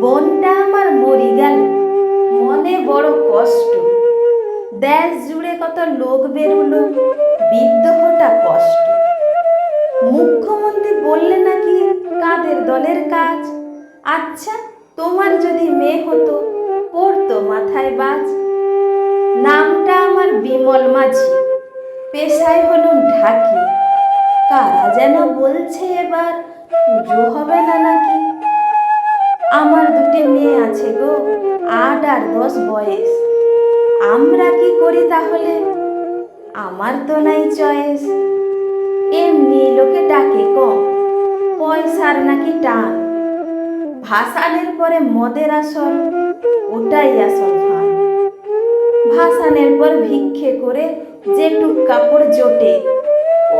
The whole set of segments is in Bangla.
বোনটা আমার মরি গেল। মনে বড় কষ্ট। দেশ জুড়ে কত লোক বেরুলো, বিদ্রোহটা কষ্ট। মুখ্যমন্ত্রী বললে নাকি কাদের দলের কাজ? আচ্ছা তোমার যদি মেয়ে হতো, পড়তো মাথায় বাজ। নামটা আমার বিমল মাঝি, পেশায় হলুম ঢাকি। কারা যেন বলছে এবার, পুজো হবে না নাকি? দুটি মেয়ে আছে গো, আট আর দশ বয়স। আমরা কি করি তাহলে? আমার তো নাই চয়েস। এমনি লোকে ডাকে কম, পয়সার নাকি টান। ভাসানের পরে মদের আসল, ওটাই আসল ভাসানের পর ভিক্ষে করে যেটুক কাপড় জোটে,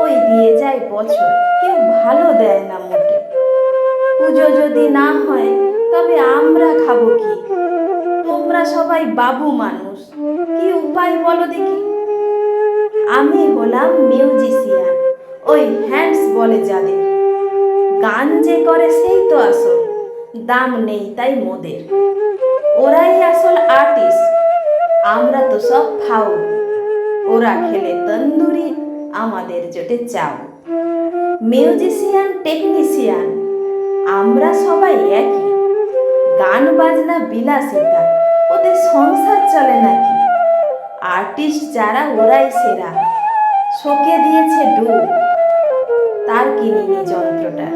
ওই দিয়ে যায় বছর। কেউ ভালো দেয় না মোটে। পুজো যদি না হয় সবাই বাবু মানুষ। কি উপায় বলো দেখি? আমি হলাম মিউজিশিয়ান, ওই হ্যান্ডস বলে যাদের। গান যে করে সেই তো আসল, দাম নেই তাই মোদের। ওরাই আসল আর্টিস্ট আমরা তো সব ফাউল। ওরা খেলে তন্দুরি, আমাদের জোটে চাও মিউজিশিয়ান, টেকনিশিয়ান, আমরা সবাই একই। গান বাজনা বিলাসিতা ওদের সংসার চলে নাকি? আর্টিস্ট যারা, ওরাই সেরা। শোকে দিয়েছে ডুব। তার কিনিনি যন্ত্রটার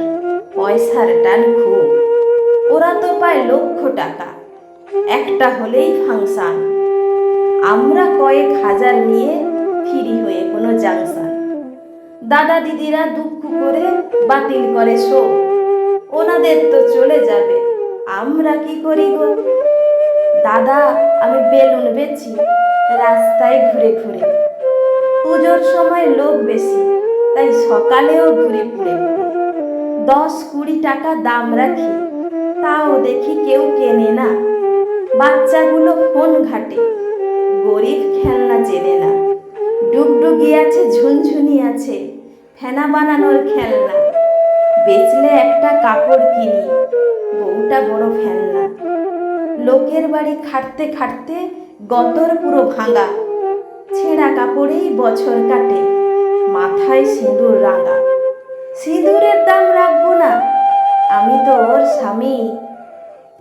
পয়সার টান খুব। ওরা তো পায় লক্ষ টাকা। একটা হলেই ফাংশান। আমরা কয়েক হাজার নিয়ে ফিরি হয়ে কোনো জাংশন। দাদা দিদিরা দুঃখ করে বাতিল করে শো ওনাদের তো চলে যাবে। আমরা কি করি গো? দাদা, আমি বেলুন বেচি, রাস্তায় ঘুরে ঘুরে। পুজোর সময় লোক বেশি, তাই সকালেও ঘুরে ঘুরে। দশ কুড়ি টাকা দাম রাখি, তাও দেখি কেউ কেনে না। বাচ্চাগুলো ফোন ঘাটে, গরিব খেলনা চেনে না। ডুগডুগি আছে, ঝুনঝুনি আছে, ফেনা বানানোর খেলনা। বেচলে একটা কাপড় কিনি, বউটা বড় ফেলনা। লোকের বাড়ি খাটতে খাটতে গতর পুরো ভাঙা। ছেঁড়া কাপড়েই বছর কাটে, মাথায় সিঁদুর রাঙা। সিঁদুরের দাম রাখব না, আমি তো ওর স্বামী।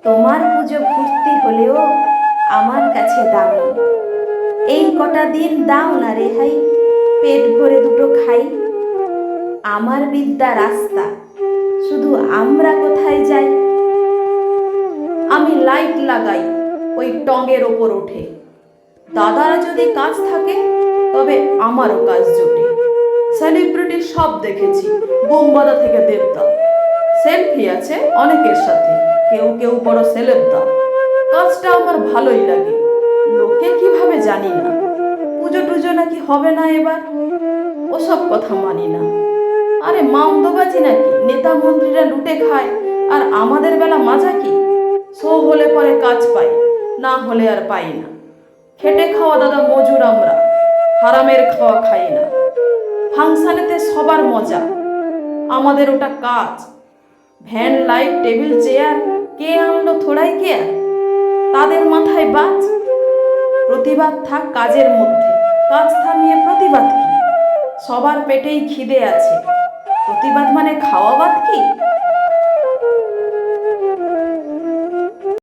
তোমার পুজো ফুর্তি হলেও আমার কাছে দামি। এই কটা দিন দাও না রেহাই, পেট ভরে দুটো খাই। আমার বিদ্যা রাস্তা, শুধু আমরা কোথায় যাই? আমি লাইট লাগাই, ওই টঙের ওপর ওঠে। দাদারা যদি কাজ থাকে, তবে আমারও কাজ জোটে। সেলিব্রিটি সব দেখেছি বোমবাদা থেকে দেবদা। সেলফি আছে অনেকের সাথে, কেউ কেউ বড় সেলেবদা কাজটা আমার ভালোই লাগে, লোকে কীভাবে জানি না। পুজো টুজো নাকি হবে না এবার? ওসব কথা মানি না। আরে মামদোবাজি নাকি? নেতা মন্ত্রীরা লুটে খায়, আর আমাদের বেলা মাজা কি? হলে পরে কাজ পাই, না হলে আর পাই না। খেটে খাওয়া দাদা মজুর আমরা, হারামের খাওয়া খাই না। ফাংশানেতে সবার মজা, আমাদের ওটা কাজ। ভ্যান, লাইট, টেবিল, চেয়ার, কে আনলো থোড়াই কে তাদের মাথায় বাজ। প্রতিবাদ থাক কাজের মধ্যে, কাজ থামিয়ে প্রতিবাদ কি? সবার পেটেই খিদে আছে। প্রতিবাদ মানে খাওয়া বাদ কি?